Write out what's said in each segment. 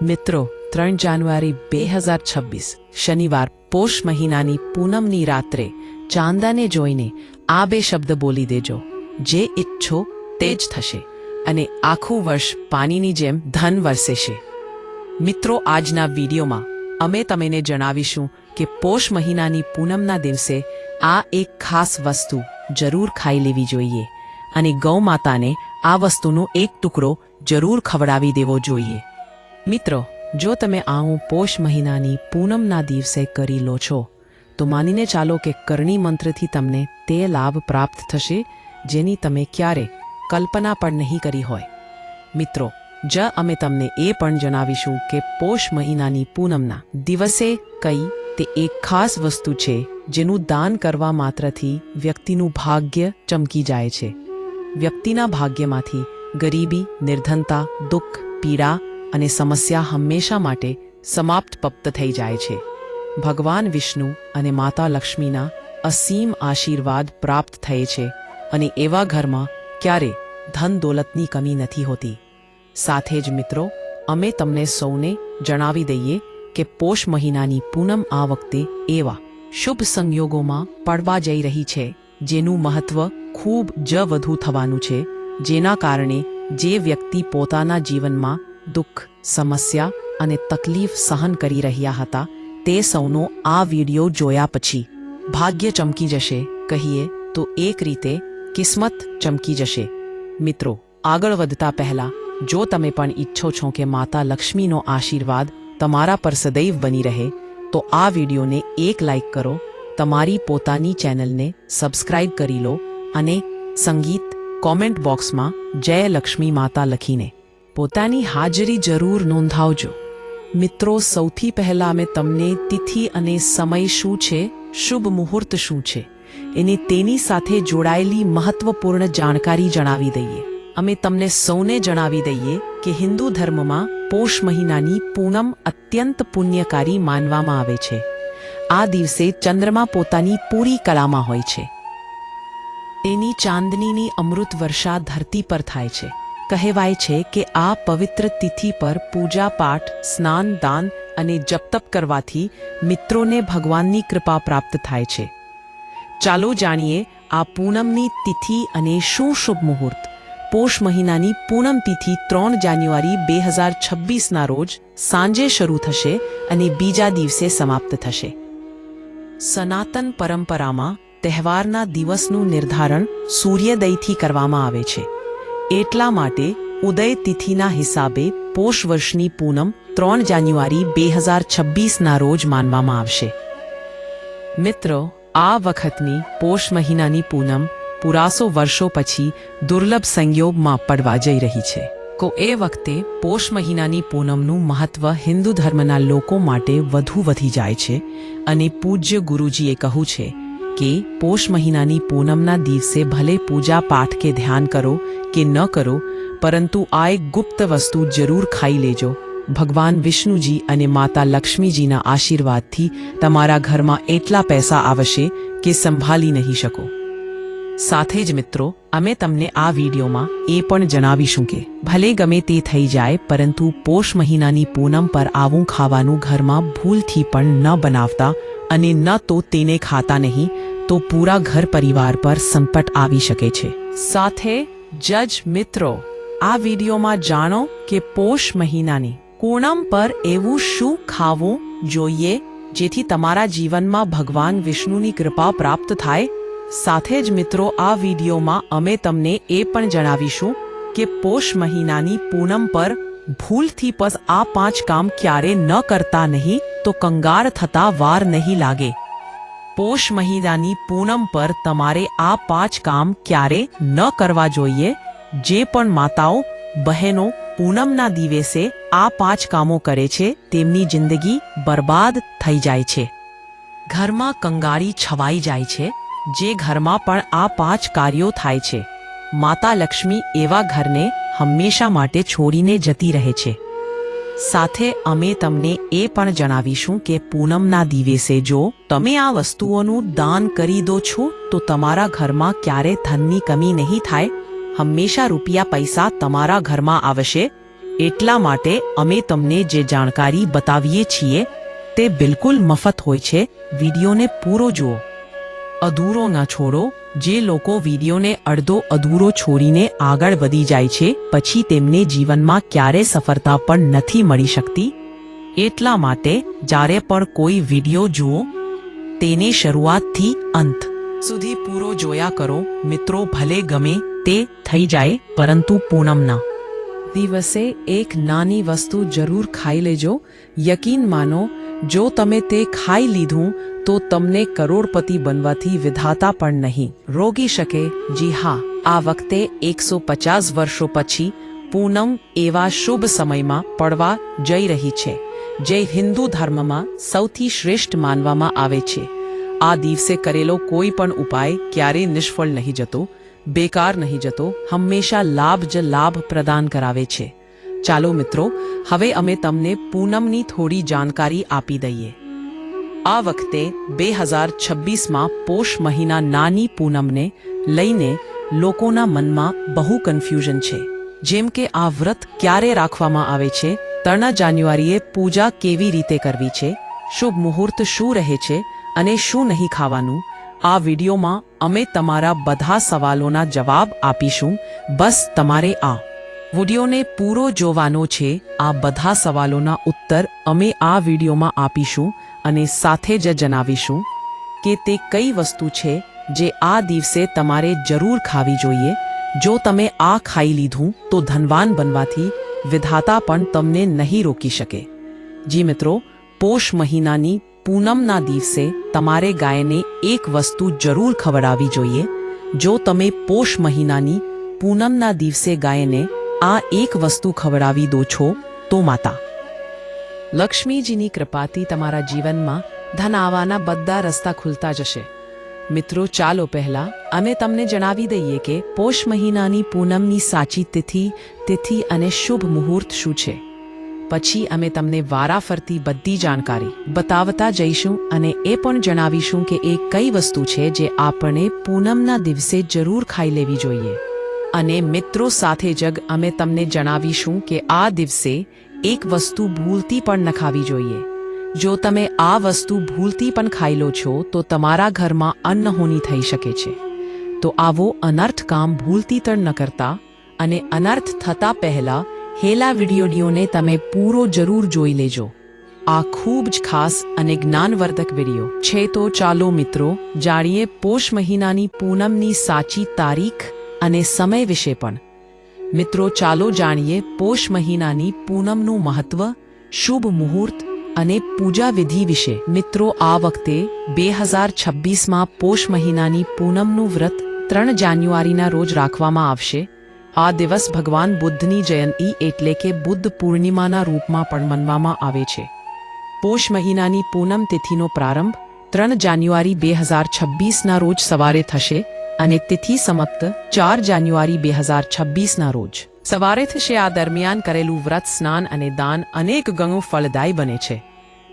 મિત્રો, ત્રણ જાન્યુઆરી બે હજાર છવ્વીસ, શનિવાર, પોષ મહિનાની પૂનમની રાત્રે ચાંદાને જોઈને આ બે શબ્દ બોલી દેજો. જે ઈચ્છો તે જ થશે અને આખું વર્ષ પાણીની જેમ ધન વરસેશે. મિત્રો, આજના વિડીયોમાં અમે તમને જણાવીશું કે પોષ મહિનાની પૂનમના દિવસે આ એક ખાસ વસ્તુ જરૂર ખાઈ લેવી જોઈએ અને ગૌ માતાને આ વસ્તુનો એક ટુકડો જરૂર ખવડાવી દેવો જોઈએ. મિત્રો, જો તમે આવું પોષ મહિનાની પૂનમના દિવસે કરી લો છો, તો માનીને ચાલો કે કરણી મંત્રથી તમને તે લાભ પ્રાપ્ત થશે, જેની તમે ક્યારે કલ્પના પણ નહીં કરી હોય. મિત્રો, જ અમે તમને એ પણ જણાવીશું કે પોષ મહિનાની પૂનમના દિવસે કઈ તે એક ખાસ વસ્તુ છે, જેનું દાન કરવા માત્રથી વ્યક્તિનું ભાગ્ય ચમકી જાય છે. વ્યક્તિના ભાગ્યમાંથી ગરીબી, નિર્ધનતા, દુઃખ, પીડા અને સમસ્યા હંમેશા માટે સમાપ્ત પપ્ત થઈ જાય છે. ભગવાન વિષ્ણુ અને માતા લક્ષ્મીના અસીમ આશીર્વાદ પ્રાપ્ત થયે છે અને એવા ઘરમાં ક્યારે ધન દોલતની કમી નથી હોતી. સાથે જ મિત્રો, અમે તમને સૌને જણાવી દઈએ કે પોષ મહિનાની પૂનમ આ વખતે એવા શુભ સંયોગોમાં પડવા જઈ રહી છે, જેનું મહત્વ ખૂબ જ વધુ થવાનું છે, જેના કારણે જે વ્યક્તિ પોતાના જીવનમાં દુઃખ, સમસ્યા અને તકલીફ સહન કરી રહ્યા હતા, તે સૌનો આ વિડિયો જોયા પછી. ભાગ્ય ચમકી જશે, કહીએ તો એક રીતે કિસ્મત ચમકી જશે. મિત્રો, આગળ વધતા પહેલા, જો તમે પણ ઈચ્છો છો કે માતા લક્ષ્મીનો આશીર્વાદ તમારા પર સદૈવ બની રહે, તો આ વિડીયોને એક લાઈક કરો, તમારી પોતાની ચેનલને સબસ્ક્રાઇબ કરી લો અને સંગીત કોમેન્ટ બોક્સમાં જય લક્ષ્મી માતા લખીને. પોતાની હાજરી જરૂર નોંધાવજો. મિત્રો, સૌથી પહેલાં અમે તમને તિથિ અને સમય શું છે, શુભ મુહૂર્ત શું છે, એને તેની સાથે જોડાયેલી મહત્વપૂર્ણ જાણકારી જણાવી દઈએ. અમે તમને સૌને જણાવી દઈએ કે હિન્દુ ધર્મમાં પોષ મહિનાની પૂનમ અત્યંત પુણ્યકારી માનવામાં આવે છે. આ દિવસે ચંદ્રમા પોતાની પૂરી કલામાં હોય છે. તેની ચાંદનીની અમૃત વર્ષા ધરતી પર થાય છે. કહેવાય છે કે આ પવિત્ર તિથિ પર પૂજા પાઠ સ્નાન દાન અને જપતપ કરવાથી મિત્રોને ભગવાનની કૃપા પ્રાપ્ત થાય છે. ચાલો જાણીએ આ પૂનમની તિથિ અને શું શુભ મુહૂર્ત. પોષ મહિનાની પૂનમ તિથિ ત્રણ જાન્યુઆરી બે હજાર છવ્વીસના રોજ સાંજે શરૂ થશે અને બીજા દિવસે સમાપ્ત થશે. સનાતન પરંપરામાં તહેવારના દિવસનું નિર્ધારણ સૂર્યોદયથી કરવામાં આવે છે. એટલા માટે ઉદય તિથિના હિસાબે પોષ વર્ષની પૂનમ ત્રણ જાન્યુઆરી બે હજાર છવ્વીસના રોજ માનવામાં આવશે. મિત્રો, આ વખતની પોષ મહિનાની પૂનમ પુરાસો વર્ષો પછી દુર્લભ સંયોગમાં પડવા જઈ રહી છે. કો એ વખતે પોષ મહિનાની પૂનમનું મહત્વ હિન્દુ ધર્મના લોકો માટે વધુ વધી જાય છે અને પૂજ્ય ગુરુજીએ કહ્યું છે કે પોષ મહિનાની પૂનમના દિવસે ભલે પૂજા પાઠ કે ધ્યાન કરો કે ન કરો, પરંતુ આ એક ગુપ્ત વસ્તુ જરૂર ખાઈ લેજો. ભગવાન વિષ્ણુજી અને માતા લક્ષ્મીજીના આશીર્વાદથી તમારા ઘરમાં એટલા પૈસા આવશે કે સંભાળી નહીં શકો. સાથે જ મિત્રો, અમે તમને આ વિડીયોમાં એ પણ જણાવીશું કે, ભલે ગમે તે થઈ જાય, પરંતુ પોષ મહિનાની પૂનમ પર આવું ખાવાનું ઘરમાં ભૂલથી પણ ન બનાવતા અને ન તો તેને ખાતા નહીં, તો પૂરા ઘર પરિવાર પર સંકટ આવી શકે છે. સાથે, જજ મિત્રો, આ વિડીયોમાં જાણો કે પોષ મહિનાની કોણમ પર એવું શું ખાવું જોઈએ, જેથી તમારા જીવનમાં ભગવાન વિષ્ણુની કૃપા પ્રાપ્ત થાય. સાથે જ મિત્રો, આ વિડીયોમાં અમે તમને એ પણ જણાવીશું કે પોષ મહિનાની પૂનમ પર ભૂલથી પસ આ પાંચ કામ ક્યારે ન કરતા નહીં તો કંગાર થતા વાર નહીં લાગે પોષ મહિનાની પૂનમ પર તમારે આ પાંચ કામ ક્યારે ન કરવા જોઈએ જે પણ માતાઓ બહેનો પૂનમના દિવસે આ પાંચ કામો કરે છે તેમની જિંદગી બરબાદ થઈ જાય છે ઘરમાં કંગારી છવાઈ જાય છે જે ઘરમાં પણ આ પાંચ કાર્યો થાય છે માતા લક્ષ્મી એવા ઘરને હંમેશા માટે છોડીને જતી રહે છે. સાથે અમે તમને એ પણ જણાવીશું કે પૂનમના દિવસે જો તમે આ વસ્તુઓનું દાન કરી દો છો, તો તમારા ઘરમાં ક્યારે ધનની કમી નહીં થાય. હંમેશા રૂપિયા પૈસા તમારા ઘરમાં આવશે. એટલા માટે અમે તમને જે જાણકારી બતાવીએ છીએ, તે બિલકુલ મફત હોય છે. વિડીયોને પૂરો જુઓ. અધૂરો ના છોડો. જે લોકો વિડીયોને અડધો અધૂરો છોડીને આગળ વધી જાય છે, પછી તેમને જીવનમાં ક્યારે સફળતા પણ નથી મળી શકતી? એટલા માટે જ્યારે પણ કોઈ વીડિયો જુઓ, તેને શરૂઆતથી અંત સુધી પૂરો જોયા કરો. મિત્રો, ભલે ગમે તે થઈ જાય, પરંતુ પૂનમના દિવસે એક નાની વસ્તુ જરૂર ખાઈ લેજો. યકીન માનો, જો તમે તે ખાઈ લીધું તો તમને કરોડપતિ બનવાથી વિધાતા પણ નહીં. રોગી શકે, જી હા, આ વખતે એકસો પચાસ વર્ષો પછી પૂનમ એવા શુભ સમયમાં પડવા જઈ રહી છે, જે હિન્દુ ધર્મમાં સૌથી શ્રેષ્ઠ માનવામાં આવે છે. આ દિવસે કરેલો કોઈ પણ ઉપાય ક્યારેય નિષ્ફળ નહીં જતો, બેકાર નહીં જતો, હંમેશા લાભ જ લાભ પ્રદાન કરાવે છે. ચાલો મિત્રો, હવે અમે તમને પૂનમની થોડી જાણકારી આપી દઈએ. આ વખતે બે હજાર છવ્વીસમાં પોષ મહિના નાની પૂનમને લઈને લોકોના મનમાં બહુ કન્ફ્યુઝન છે. જેમ કે આ વ્રત ક્યારે રાખવામાં આવે છે ત્રણ જાન્યુઆરીએ પૂજા કેવી રીતે કરવી છે, શુભ મુહૂર્ત શું રહે છે અને શું નહીં ખાવાનું, આ વિડીયોમાં અમે તમારા બધા સવાલોના જવાબ આપીશું. બસ તમારે આ વિડીયોને પૂરો જોવાનો છે. આ બધા સવાલોના ઉત્તર અમે આ વિડીયોમાં આપીશું. અને સાથે જ જણાવીશું કે તે કઈ વસ્તુ છે જે આ દિવસે તમારે જરૂર ખાવી જોઈએ. જો તમે આ ખાઈ લીધું, તો ધનવાન બનવાથી વિધાતા પણ તમને નહીં રોકી શકે. જી મિત્રો, પોષ મહિનાની પૂનમના દિવસે તમારે ગાયને એક વસ્તુ જરૂર ખવડાવવી જોઈએ. જો તમે પોષ મહિનાની પૂનમના દિવસે ગાયને આ એક વસ્તુ ખવડાવી દો છો, તો માતા લક્ષ્મીજીની કૃપાથી તમારા જીવનમાં ધન આવવાના બધા રસ્તા ખુલતા જશે. મિત્રો, ચાલો પહેલા અમે તમને જણાવી દઈએ કે પોષ મહિનાની પૂનમની સાચી તિથિ તિથિ અને શુભ મુહૂર્ત શું છે. પછી અમે તમને વારાફરતી બધી જાણકારી બતાવતા જઈશું અને એ પણ જણાવીશું કે એ કઈ વસ્તુ છે જે આપણે પૂનમના દિવસે જરૂર ખાઈ લેવી જોઈએ. અને મિત્રો, સાથે જગ અમે તમને જણાવીશું કે આ દિવસે એક વસ્તુ ભૂલતી પણ ન ખાવી જોઈએ. જો તમે આ વસ્તુ ભૂલતી પણ ખાઈ લો છો, તો તમારા ઘરમાં અન્નહોની થઈ શકે છે. તો આવો અનર્થ કામ ભૂલતી પણ ન કરતા અને અનર્થ થતા પહેલા હેલા વિડીયોને તમે પૂરો જરૂર જોઈ લેજો. આ ખૂબ જ ખાસ અને જ્ઞાનવર્ધક વીડિયો છે. તો ચાલો મિત્રો, જાણીએ પોષ મહિનાની પૂનમની સાચી તારીખ અને સમય વિશે પણ. મિત્રો, ચાલો જાણીએ પોષ મહિનાની પૂનમનું મહત્વ, શુભ મુહૂર્ત અને પૂજા વિધિ વિશે. મિત્રો, આ વખતે બે હજાર છવ્વીસમાં પોષ મહિનાની પૂનમનું વ્રત ત્રણ જાન્યુઆરીના રોજ રાખવામાં આવશે. આ દિવસ ભગવાન બુદ્ધની જયંતિ એટલે કે બુદ્ધ પૂર્ણિમાના રૂપમાં પણ મનવામાં આવે છે. પોષ મહિનાની પૂનમ તિથિનો પ્રારંભ ત્રણ જાન્યુઆરી બે હજાર છવ્વીસના રોજ સવારે થશે. અને તિથિ સમાપ્ત ચાર જાન્યુઆરી બે હજાર છવ્વીસના રોજ. સવારે થશે આ દરમિયાન કરેલું વ્રત, સ્નાન અને દાન અનેક ગણું ફળદાયી બને છે.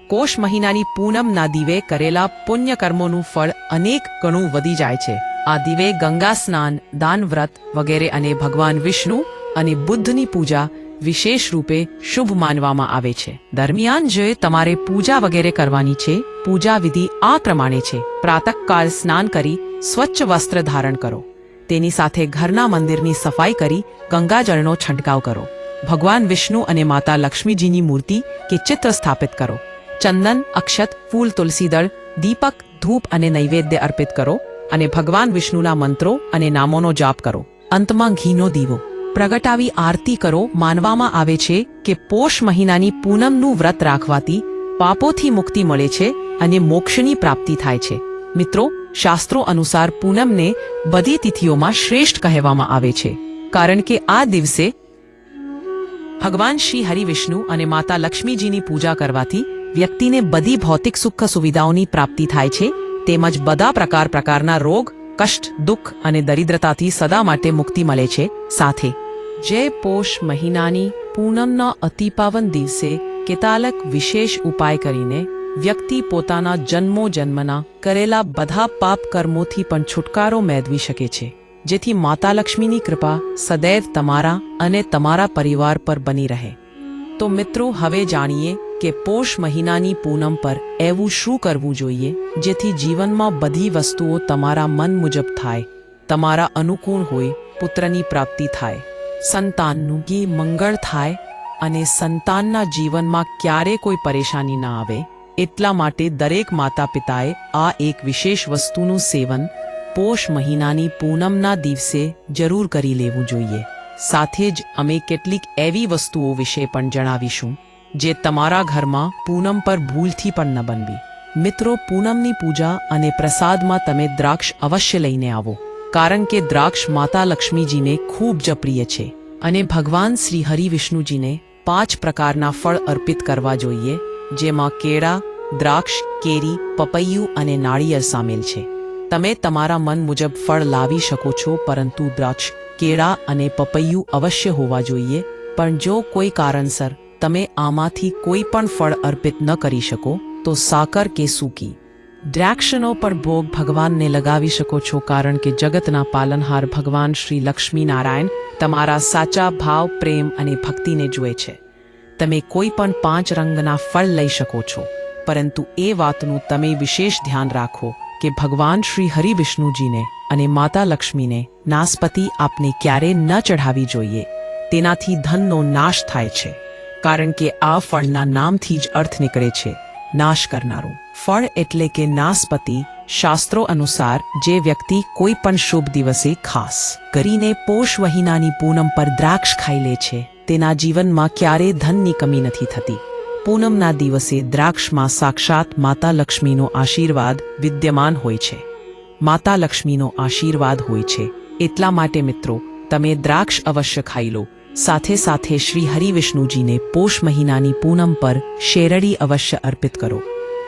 કોષ મહિનાની પૂનમના દિવે કરેલા પુણ્ય કર્મોનું ફળ અનેક ગણું વધી જાય છે. આ દિવે ગંગા સ્નાન, દાન વ્રત વગેરે અને ભગવાન વિષ્ણુ અને બુદ્ધની પૂજા વિશેષ રૂપે શુભ માનવામાં આવે છે. દરમિયાન જે તમારે પૂજા વગેરે કરવાની છે, પૂજા વિધિ આ પ્રમાણે છે. પ્રાતઃકાળ સ્નાન કરી સ્વચ્છ વસ્ત્ર ધારણ કરો. તેની સાથે ઘરના મંદિરની સફાઈ કરી ગંગાજળનો છંટકાવ કરો. ભગવાન વિષ્ણુ અને માતા લક્ષ્મીજીની મૂર્તિ કે ચિત્ર સ્થાપિત કરો. ચંદન, અક્ષત, ફૂલ, તુલસીદળ, દીપક, ધૂપ અને નૈવેદ્ય અર્પિત કરો અને ભગવાન વિષ્ણુના મંત્રો અને નામોનો જાપ કરો. અંતમાં ઘીનો દીવો. પ્રગટાવી આરતી કરો માનવામાં આવે છે કે પોષ મહિનાની પૂનમનું વ્રત રાખવાથી પાપોથી મુક્તિ મળે છે અને મોક્ષની પ્રાપ્તિ થાય છે. મિત્રો, શાસ્ત્રો અનુસાર પૂનમને બધી તિથિઓમાં શ્રેષ્ઠ કહેવામાં આવે છે. કારણ કે આ દિવસે ભગવાન શ્રી હરિવિષ્ણુ અને માતા લક્ષ્મીજીની પૂજા કરવાથી વ્યક્તિને બધી ભૌતિક સુખ સુવિધાઓની પ્રાપ્તિ થાય છે, તેમજ બધા પ્રકાર પ્રકારના રોગ, કષ્ટ, દુઃખ અને દરિદ્રતાથી સદા માટે મુક્તિ મળે છે. સાથે જે પોષ મહિનાની પૂનમના અતિપાવન દિવસે કેતાલક વિશેષ ઉપાય કરીને વ્યક્તિ પોતાના જન્મો જન્મના કરેલા બધા પાપ કર્મોથી પણ છુટકારો મેળવી શકે છે, જેથી માતા લક્ષ્મીની કૃપા સદૈવ તમારા અને તમારા પરિવાર પર બની રહે. તો મિત્રો, હવે જાણીએ કે પોષ મહિનાની પૂનમ પર એવું શું કરવું જોઈએ, જેથી જીવનમાં બધી વસ્તુઓ તમારા મન મુજબ થાય, તમારા અનુકૂળ હોય, પુત્રની પ્રાપ્તિ થાય. સંતાનનું ગી મંગળ થાય અને સંતાનના જીવનમાં ક્યારે કોઈ પરેશાની ના આવે, એટલા માટે દરેક માતા પિતાએ આ એક વિશેષ વસ્તુનું સેવન પોષ મહિનાની પૂનમના દિવસે જરૂર કરી લેવું જોઈએ. સાથે જ અમે કેટલીક એવી વસ્તુઓ વિશે પણ જણાવીશું, જે તમારા ઘરમાં પૂનમ પર ભૂલથી પણ ન બનવી. મિત્રો, પૂનમની પૂજા અને પ્રસાદમાં તમે દ્રાક્ષ અવશ્ય લઈને આવો. કારણ કે દ્રાક્ષ માતા લક્ષ્મીજીને ખૂબ જ પ્રિય છે અને ભગવાન શ્રી હરિ વિષ્ણુજીને પાંચ પ્રકારના ફળ અર્પિત કરવા જોઈએ, જેમાં કેળા, દ્રાક્ષ, કેરી, પપૈયું અને નાળિયેર સામેલ છે. તમે તમારા મન મુજબ ફળ લાવી શકો છો, પરંતુ દ્રાક્ષ, કેળા અને પપૈયું અવશ્ય હોવા જોઈએ, પણ જો કોઈ કારણસર તમે આમાંથી કોઈ પણ ફળ અર્પિત ન કરી શકો, તો સાકર કે સૂકી. દ્રાક્ષનો પણ ભોગ ભગવાનને લગાવી શકો છો કારણ કે જગતના પાલનહાર ભગવાન શ્રી લક્ષ્મી નારાયણ તમારા સાચા ભાવ, પ્રેમ અને ભક્તિને જુએ છે. તમે કોઈ પણ પાંચ રંગના ફળ લઈ શકો છો. પરંતુ એ વાતનું તમે વિશેષ ધ્યાન રાખો કે ભગવાન શ્રી હરિવિષ્ણુજીને અને માતા લક્ષ્મીને નાસ્પતિ આપને ક્યારે ન ચઢાવી જોઈએ. તેનાથી ધનનો નાશ થાય છે. કારણ કે આ ફળના નામથી જ અર્થ નીકળે છે, નાશ કરનારું. ફળ એટલે કે નાસપતિ, શાસ્ત્રો અનુસાર જે વ્યક્તિ કોઈ પણ શુભ દિવસે ખાસ કરીને પોષ મહિનાની પૂનમ પર દ્રાક્ષ ખાઈ લે છે, તેના જીવનમાં ક્યારે ધનની કમી નથી થતી. પૂનમના દિવસે દ્રાક્ષમાં સાક્ષાત માતા લક્ષ્મીનો આશીર્વાદ વિદ્યમાન હોય છે. માતા લક્ષ્મીનો આશીર્વાદ હોય છે. એટલા માટે મિત્રો, તમે દ્રાક્ષ અવશ્ય ખાઈ લો. સાથે સાથે શ્રી હરિવિષ્ણુજીને પોષ મહિનાની પૂનમ પર શેરડી અવશ્ય અર્પિત કરો.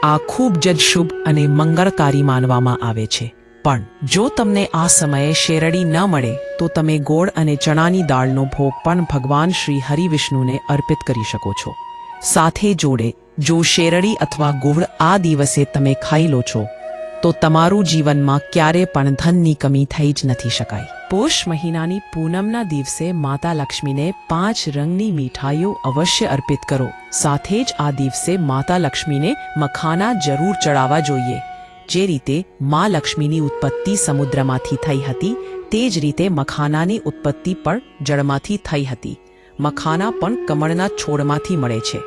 આ ખૂબ જ શુભ અને મંગળકારી માનવામાં આવે છે. પણ જો તમને આ સમયે શેરડી ન મળે, તો તમે ગોળ અને ચણાની દાળનો ભોગ પણ ભગવાન શ્રી હરિવિષ્ણુને અર્પિત કરી શકો છો. સાથે જોડે, જો શેરડી અથવા ગોળ આ દિવસે તમે ખાઈ લો છો તો તમારું જીવનમાં ક્યારે પણ ધનની કમી થઈ જ નથી શકાય. પોષ મહિનાની પૂનમના દિવસે માતા લક્ષ્મીને પાંચ રંગની મીઠાઈઓ અવશ્ય અર્પિત કરો. સાથે જ આ દિવસે માતા લક્ષ્મીને મખાના જરૂર ચડાવવા જોઈએ. જે રીતે મા લક્ષ્મીની ઉત્પત્તિ સમુદ્રમાંથી થઈ હતી, તે જ રીતે મખાનાની ઉત્પત્તિ પણ જળમાંથી થઈ હતી. મખાના પણ કમળના છોડમાંથી મળે છે.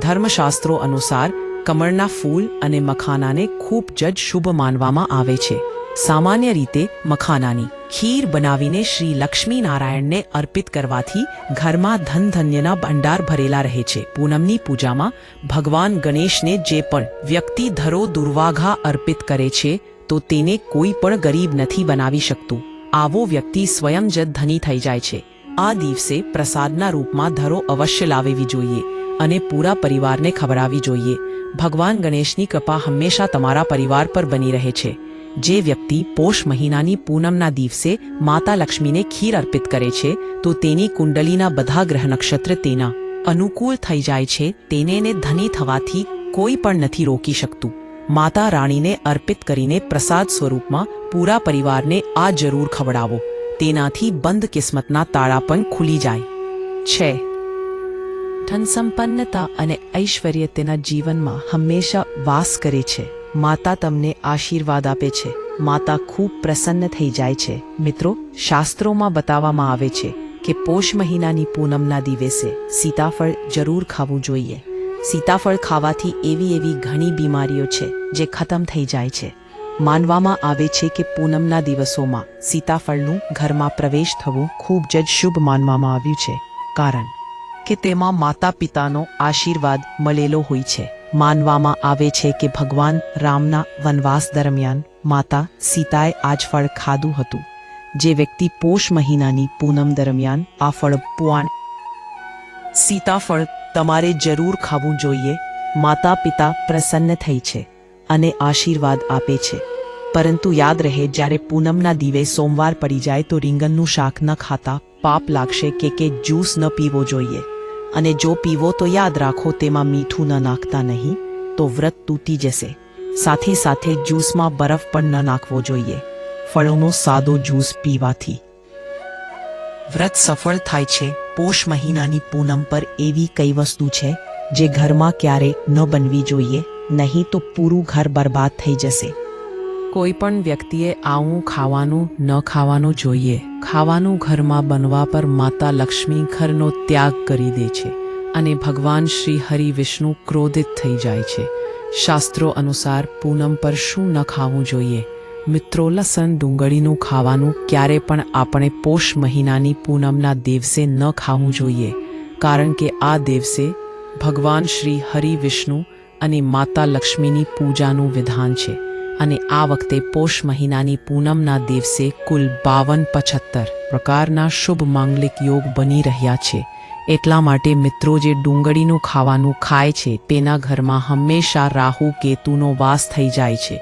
ધર્મશાસ્ત્રો અનુસાર કમળના ફૂલ અને મખાનાને ખૂબ જ શુભ માનવામાં આવે છે. સામાન્ય રીતે મખાનાની ખીર બનાવીને શ્રી લક્ષ્મી નારાયણને અર્પિત કરવાથી ઘરમાં ધન ધન્યના ભંડાર ભરેલા રહે છે. પૂનમની પૂજામાં ભગવાન ગણેશને જે પણ વ્યક્તિ ધરો દુર્વાઘા અર્પિત કરે છે, તો તેને કોઈ પણ ગરીબ નથી બનાવી શકતું. આવો વ્યક્તિ સ્વયં જ ધની થઈ જાય છે. આ દિવસે પ્રસાદના રૂપમાં ધરો અવશ્ય લાવવી જોઈએ અને પૂરા પરિવારને ખવડાવવી જોઈએ. ભગવાન ગણેશની કૃપા હંમેશા તમારા પરિવાર પર બની રહે છે. જે વ્યક્તિ પોષ મહિનાની પૂનમના દિવસે માતા લક્ષ્મીને ખીર અર્પિત કરે છે, તો તેની કુંડલીના બધા ગ્રહ નક્ષત્ર તેના અનુકૂળ થઈ જાય છે, તેને ધની થવાથી કોઈ પણ નથી રોકી શકતું. માતા રાણીને અર્પિત કરીને પ્રસાદ સ્વરૂપમાં પૂરા પરિવારને આ જરૂર ખવડાવો. તેનાથી બંધ કિસ્મતના તાળા પણ ખુલી જાય. છે. ધન સંપન્નતા અને ઐશ્વર્ય તેના જીવનમાં હંમેશા વાસ કરે છે. માતા તમને આશીર્વાદ આપે છે. માતા ખૂબ પ્રસન્ન થઈ જાય છે. મિત્રો, શાસ્ત્રોમાં બતાવવામાં આવે છે કે પોષ મહિનાની પૂનમના દિવસે સીતાફળ જરૂર ખાવું જોઈએ. સીતાફળ ખાવાથી એવી એવી ઘણી બીમારીઓ છે જે ખતમ થઈ જાય છે. માનવામાં આવે છે કે પૂનમના દિવસોમાં સીતાફળનું ઘરમાં પ્રવેશ થવું ખૂબ જ શુભ માનવામાં આવ્યું છે. કારણ કે તેમાં માતા પિતાનો આશીર્વાદ મળેલો હોય છે. માનવામાં આવે છે કે ભગવાન રામના વનવાસ દરમિયાન માતા સીતાએ આ જ ફળ ખાધું હતું. જે વ્યક્તિ પોષ મહિનાની પૂનમ દરમિયાન આ ફળ પુઆણ સીતાફળ તમારે જરૂર ખાવું જોઈએ. માતા પિતા પ્રસન્ન થઈ છે. અને આશીર્વાદ આપે છે. પરંતુ યાદ રહે, જ્યારે પૂનમના દિવે સોમવાર પડી જાય તો રીંગણનું શાક ન ખાતા પાપ લાગશે કે કે જ્યુસ ન પીવો જોઈએ. અને જો પીવો તો યાદ રાખો, તેમાં મીઠું ન નાખતા નહીં, તો વ્રત તૂટી જશે. સાથે સાથે જ્યુસમાં બરફ પણ ન નાખવો જોઈએ. ફળોનો સાદો જ્યુસ પીવાથી. વ્રત સફળ થાય છે, પોષ મહિનાની પૂનમ પર એવી કઈ વસ્તુ છે, જે ઘરમાં ક્યારે ન બનવી જોઈએ? નહીં તો પૂરું ઘર બરબાદ થઈ જશે. કોઈ પણ વ્યક્તિએ આવું ખાવાનું ન ખાવાનું જોઈએ. ખાવાનું ઘરમાં બનવા પર માતા લક્ષ્મી ઘરનો ત્યાગ કરી દે છે અને ભગવાન શ્રી હરિ વિષ્ણુ ક્રોધિત થઈ જાય છે. શાસ્ત્રો અનુસાર પૂનમ પર શું ન ખાવું જોઈએ? મિત્રો, લસણ ડુંગળીનું ખાવાનું ક્યારે પણ આપણે પોષ મહિનાની પૂનમના દિવસે ન ખાવું જોઈએ. કારણ કે આ દિવસે ભગવાન શ્રી હરિ વિષ્ણુ અને માતા લક્ષ્મીની પૂજાનું વિધાન છે. અને આ વખતે પોષ મહિનાની પૂનમના દિવસે કુલ બાવન પચહત્તર પ્રકારના શુભ માંગલિક યોગ બની રહ્યા છે. એટલા માટે મિત્રો, જે ડુંગળીનું ખાવાનું ખાય છે, તેના ઘરમાં હંમેશા રાહુ કેતુનો વાસ થઈ જાય છે.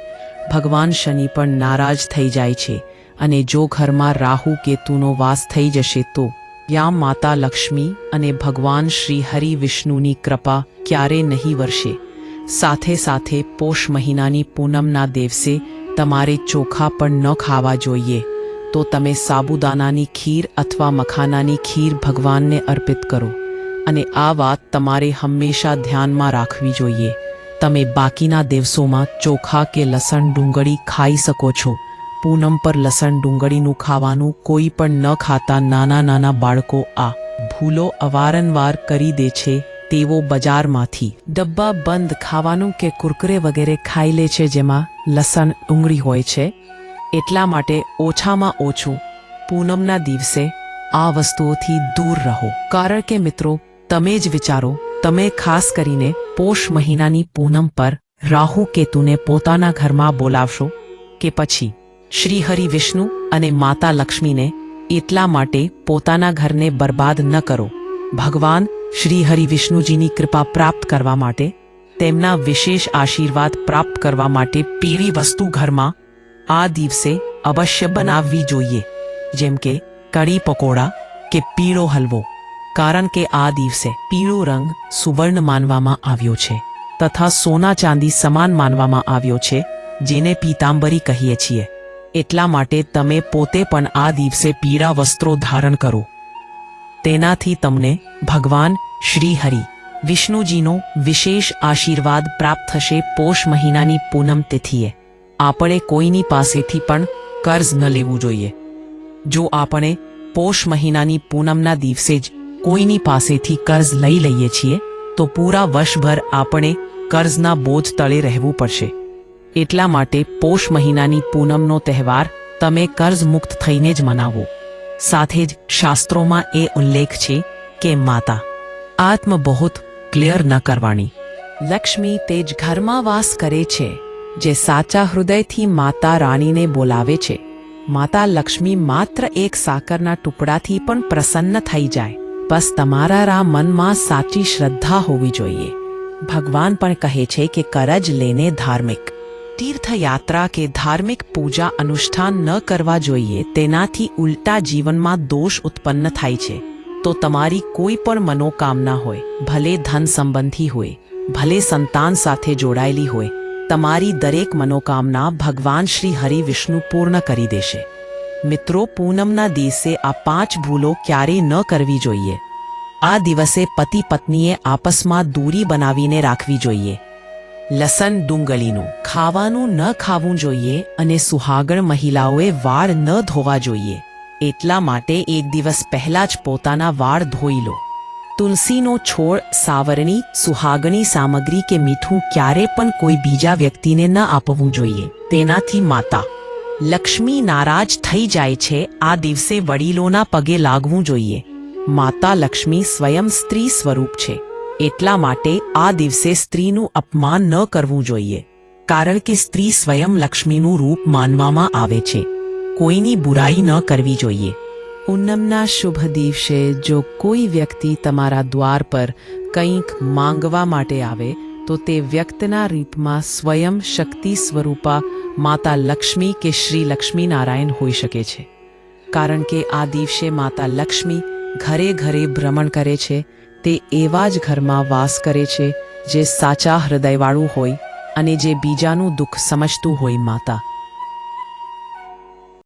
ભગવાન શનિ પણ નારાજ થઈ જાય છે. અને જો ઘરમાં રાહુ કેતુનો વાસ થઈ જશે તો ત્યાં માતા લક્ષ્મી અને ભગવાન શ્રી હરિ વિષ્ણુની કૃપા ક્યારે નહીં વરસે. સાથે સાથે પોષ મહિનાની પૂનમના દિવસે તમારે ચોખા પણ ન ખાવા જોઈએ. તો તમે સાબુદાનાની ખીર અથવા મખાનાની ખીર ભગવાનને અર્પિત કરો. અને આ વાત તમારે હંમેશા ધ્યાનમાં રાખવી જોઈએ. તમે બાકીના દિવસોમાં ચોખા કે લસણ ડુંગળી ખાઈ શકો છો. પૂનમ પર લસણ ડુંગળીનું ખાવાનું કોઈ પણ ન ખાતા નાના નાના બાળકો આ ભૂલો અવારનવાર કરી દે છે. તેઓ બજારમાંથી ડબ્બા બંધ ખાવાનું કે કુરકુરે વગેરે ખાઈ લે છે જેમાં લસણ ડુંગળી હોય છે. એટલા માટે ઓછામાં ઓછું પૂનમના દિવસે આ વસ્તુઓથી દૂર રહો. કારણ કે મિત્રો, તમે જ વિચારો, તમે ખાસ કરીને પોષ મહિનાની પૂનમ પર રાહુ કેતુને પોતાના ઘરમાં બોલાવશો કે પછી શ્રી હરિ વિષ્ણુ અને માતા લક્ષ્મીને એટલા માટે પોતાના ઘરને બરબાદ ન કરો. ભગવાન શ્રી હરિ વિષ્ણુજીની કૃપા પ્રાપ્ત કરવા માટે, તેમના વિશેષ આશીર્વાદ પ્રાપ્ત કરવા માટે પીળી વસ્તુ ઘરમાં આ દિવસે અવશ્ય બનાવવી જોઈએ. જેમ કે, કઢી પકોડા કે પીળો હલવો. કારણ કે આ દિવસે પીળો રંગ સુવર્ણ માનવામાં આવ્યો છે, તથા સોના ચાંદી સમાન માનવામાં આવ્યો છે, જેને પીતાંબરી કહીએ છીએ. એટલા માટે તમે પોતે પણ આ દિવસે પીળા વસ્ત્રો ધારણ કરો. તેનાથી તમને ભગવાન શ્રી હરિ વિષ્ણુજીનો વિશેષ આશીર્વાદ પ્રાપ્ત થશે પોષ મહિનાની પૂનમ તિથિએ. આપણે કોઈની પાસેથી પણ કર્જ ન લેવું જોઈએ. જો આપણે પોષ મહિનાની પૂનમના દિવસે જ કોઈની પાસેથી કર્જ લઈ લઈએ છીએ, તો પૂરા વર્ષભર આપણે કર્જના બોજ તળે રહેવું પડશે. એટલા માટે પોષ મહિનાની પૂનમનો તહેવાર તમે કર્જ મુક્ત થઈને જ મનાવો. સાથે જ શાસ્ત્રોમાં એ ઉલ્લેખ છે કે માતા, આત્મ બહુત ક્લિયર ન કરવાની. લક્ષ્મી તે જ ઘરમાં વાસ કરે છે, જે સાચા હૃદયથી માતા રાણીને બોલાવે છે. માતા લક્ષ્મી માત્ર એક સાકરના ટુકડાથી પણ પ્રસન્ન થઈ જાય. બસ તમારા રા મનમાં સાચી શ્રદ્ધા હોવી જોઈએ. ભગવાન પણ કહે છે કે કરજ લેને ધાર્મિક. તીર્થયાત્રા કે ધાર્મિક પૂજા અનુષ્ઠાન ન કરવા જોઈએ તેનાથી ઉલટા જીવનમાં દોષ ઉત્પન્ન થાય છે. તો તમારી કોઈ પણ મનોકામના હોય, ભલે ધન સંબંધી હોય, ભલે સંતાન સાથે જોડાયેલી હોય, તમારી દરેક મનોકામના ભગવાન શ્રી હરિ વિષ્ણુ પૂર્ણ કરી દેશે. મિત્રો, પૂનમના દિવસે આ પાંચ ભૂલો ક્યારેય ન કરવી જોઈએ. આ દિવસે પતિ પત્નીએ આપસમાં દૂરી બનાવીને રાખવી જોઈએ. લસણ ડુંગળીનું. ખાવાનું ન ખાવું જોઈએ અને સુહાગણ મહિલાઓએ વાળ ન ધોવા જોઈએ. એટલા માટે એક દિવસ પહેલા જ પોતાના વાળ ધોઈ લો. તુલસીનો છોડ, સાવરણી, સુહાગણી સામગ્રી કે મીઠું ક્યારે પણ કોઈ બીજા વ્યક્તિને ન આપવું જોઈએ. તેનાથી માતા. લક્ષ્મી નારાજ થઈ જાય છે, આ દિવસે વડીલોના પગે લાગવું જોઈએ. માતા લક્ષ્મી સ્વયં સ્ત્રી સ્વરૂપ છે. એટલા માટે આ દિવસે સ્ત્રીનું અપમાન ન કરવું જોઈએ, કારણ કે સ્ત્રી સ્વયં લક્ષ્મીનું રૂપ માનવામાં આવે છે. કોઈની બુરાઈ ન કરવી જોઈએ. પૂનમના શુભ દિવસે જો કોઈ વ્યક્તિ તમારા દ્વાર પર કંઈક માંગવા માટે આવે, તો તે વ્યક્તિના રૂપમાં સ્વયં શક્તિ સ્વરૂપા માતા લક્ષ્મી કે શ્રી લક્ષ્મીનારાયણ હોઈ શકે છે. કારણ કે આ દિવસે માતા લક્ષ્મી ઘરે ઘરે ભ્રમણ કરે છે તે એવા જ ઘરમાં વાસ કરે છે, જે સાચા હૃદયવાળું હોય અને જે બીજાનું દુઃખ સમજતું હોય માતા.